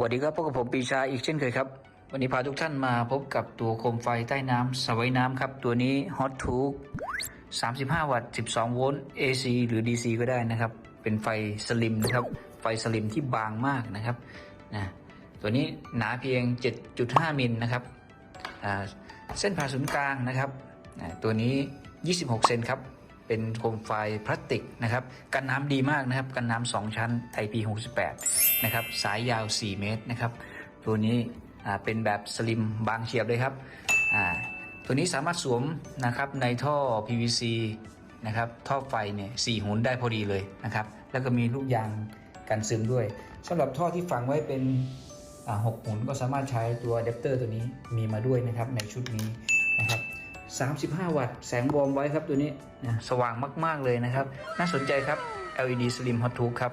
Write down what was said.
สวัสดีครับพบกับผมปีชาอีกเช่นเคยครับ วันนี้พาทุกท่านมาพบกับตัวโคมไฟใต้น้ำสวายน้ำครับ ตัวนี้ Hot t u b e 35 วัตต์ 12 โวลต์ AC หรือ DC ก็ได้นะครับ เป็นไฟสลิมนะครับ ไฟสลิมที่บางมากนะครับนะตัวนี้หนาเพียง 7.5 มิลนะครับอ่าเส้นผ่าศูนย์กลางนะครับ ตัวนี้ 26 เซนครับ เป็นโคมไฟพลาสติกนะครับกันน้ำดีมากนะครับกันน้ำสองชั้น IP68 นะครับสายยาว 4 เมตรนะครับตัวนี้เป็นแบบสลิมบางเฉียบเลยครับตัวนี้สามารถสวมนะครับในท่อ PVC นะครับท่อไฟเนี่ยสี่หุนได้พอดีเลยนะครับแล้วก็มีลูกยางกันซึมด้วยสำหรับท่อที่ฝังไว้เป็นหกหุนก็สามารถใช้ตัวอะแดปเตอร์ตัวนี้มีมาด้วยนะครับในชุดนี้ 35 วัตต์แสงวอร์มไว้ครับตัวนี้นะสว่างมาก ๆ เลยนะครับ น่าสนใจครับ LED Slim Hot 2ครับ